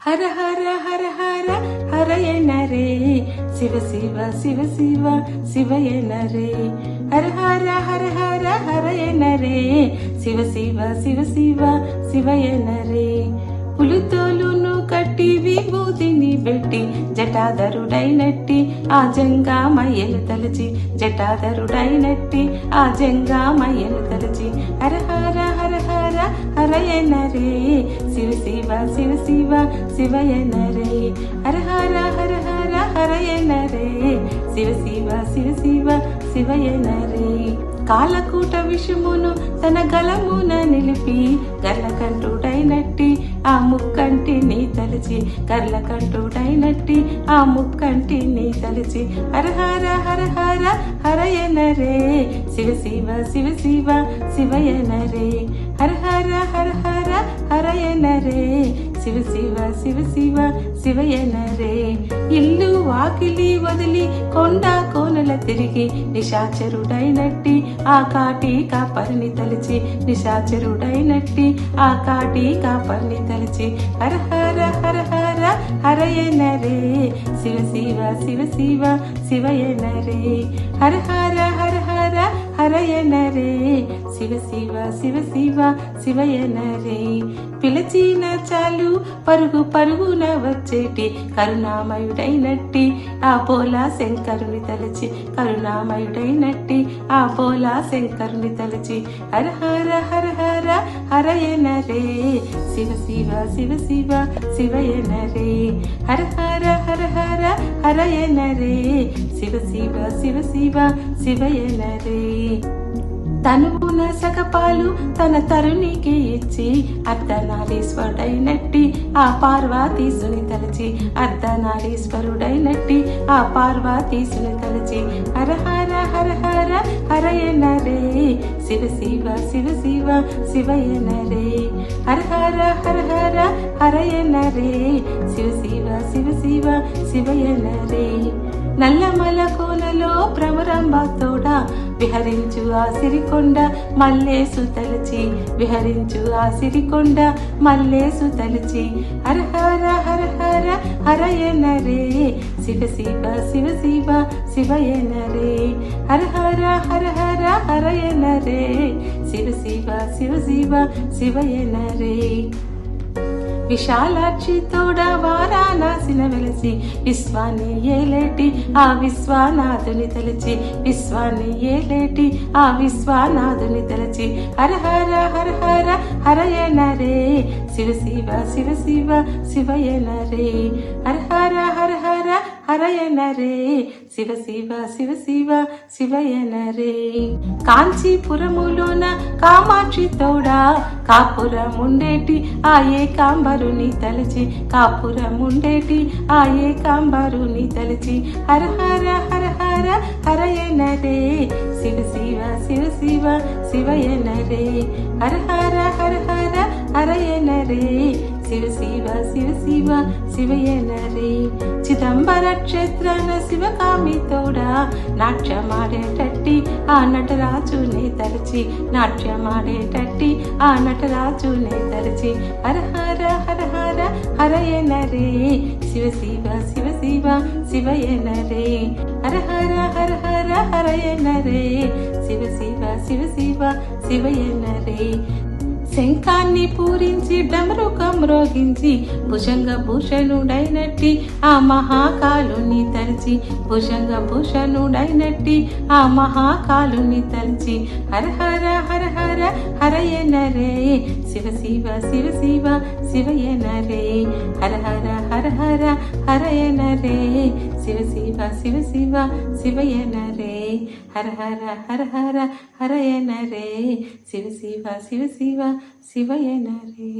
హర హర హర హర హరయనరే శివ శివ శివ శివ శివయనరే హర హర హర హర హరయనరే శివ శివ శివ శివ శివయనరే పులుతోలును పులితోలును కట్టి విభూతిని పెట్టి జటాధరుడైనట్టి ఆ జంగా మయలు తలచి జటాధరుడైనట్టి ఆ జంగా మయలు తలచి హర హర హర హరయన రే శివ శివ శివ శివ శివయన రే హర హర హర హర హరయన రే శివ శివ శివ శివ శివయన రే కాలకూట విషమును తన గలమున నిలిపి గర్లకంటుడైనట్టి ఆ ముక్కంటిని తలిచి గర్లకంటుడైనట్టి ఆ ముక్కంటిని తలిచి హరహర హరహర హరయనరే హరయన రే శివ శివ శివ శివ శివయన రే హర హర హర హర హరయన రే శివ శివ శివ శివ శివయన రే ఇల్లు వాకిలి వదిలి కొండ కోనల తిరిగి నిశాచరుడైనట్టి ఆ కాటి కాపరిని తలిచి నిశాచరుడైనట్టి ఆ కాటి కాపరిని తలిచి హర హర హర హర హరయన రే శివ శివ శివ శివ శివయన రే హర హర హర హర హరయన రే శివ శివ శివ శివ శివయనరే పిలిచిన చాలు పరుగు పరుగున వచ్చేటి కరుణామయుడైనట్టి ఆ పోలా శంకరుని తలచి కరుణామయుడైనట్టి ఆ పోలా శంకరుని తలచి హర హర హర హర హరయనరే శివ శివ శివ శివ శివయనరే హర హర హర హర హరయనరే శివ శివ శివ శివ శివయనరే తనువు తనువున సగపాలు తన తరుణికి ఇచ్చి అర్ధనారీశ్వరుడైనట్టి ఆ పార్వతీసుని తలచి అర్ధనారీశ్వరుడైనట్టి ఆ పార్వతీసుని తలచి హరహర హర హర హర హరయన రే శివ శివ శివ శివ శివయన రే హరహర హర హర హర హరయన రే శివ శివ శివ శివ శివయన రే నల్లమల కోనలో భ్రమరంబ తోడ విహరించు ఆ సిరికొండ మల్లేసు తలచి. విహరించు ఆ సిరికొండ మల్లేసు తలచి. హర హర హర హర హరయన రే. శివ శివ శివ శివ శివయన రే. హర హర హర హర హరయన రే. శివ శివ శివ శివ శివయన రే. విశాలాక్షి తోడ వారాణాసిన వెలసి విశ్వాన్ని ఏలేటి ఆ విశ్వనాథుని తలచి విశ్వాన్ని ఏలేటి ఆ విశ్వనాథుని తలచి హర హర హర హర హరయన రే శివ శివ శివ శివ శివయన రే హర హర హర హర శివ శివ శివ శివ శివయనరే కాంచీపురములోన కామాక్షి తోడా కాపురముండేటి ఆయే కాంబరుని తలచి కాపురముండేటి ఆయే కాంబరుని తలచి హర హర హర హర హరయనరే శివ శివ శివ శివ శివయనరే హర హర హర హర హరయనరే శివ శివ శివ శివ శివయనరే చిదంబర క్షేత్రాన శివకామి తోడా నాట్యమాడేటట్టి ఆ నటరాజునే తరచి నాట్యమాడేటట్టి ఆ నటరాజునే తరచి హర హర హర హర హరయనరే శివ శివ శివ శివ శివయనరే హర హర హర హర హరయనరే శివ శివ శివ శివ శివయనరే శంఖాన్ని పూరించి డమరుకం రోగించి భుజంగ భూషణుడైనట్టి ఆ మహాకాలుని తలచి భుజంగ భూషణుడైనట్టి ఆ మహాకాలుని తలచి హర హర హర హర హరయన రే శివ శివ శివ శివ శివయన రే హర హర హర హర హరయన రే శివ శివ శివ శివ శివయన రే హర హర హర హర హరయన రే శివ శివ శివ శివ శివయన రే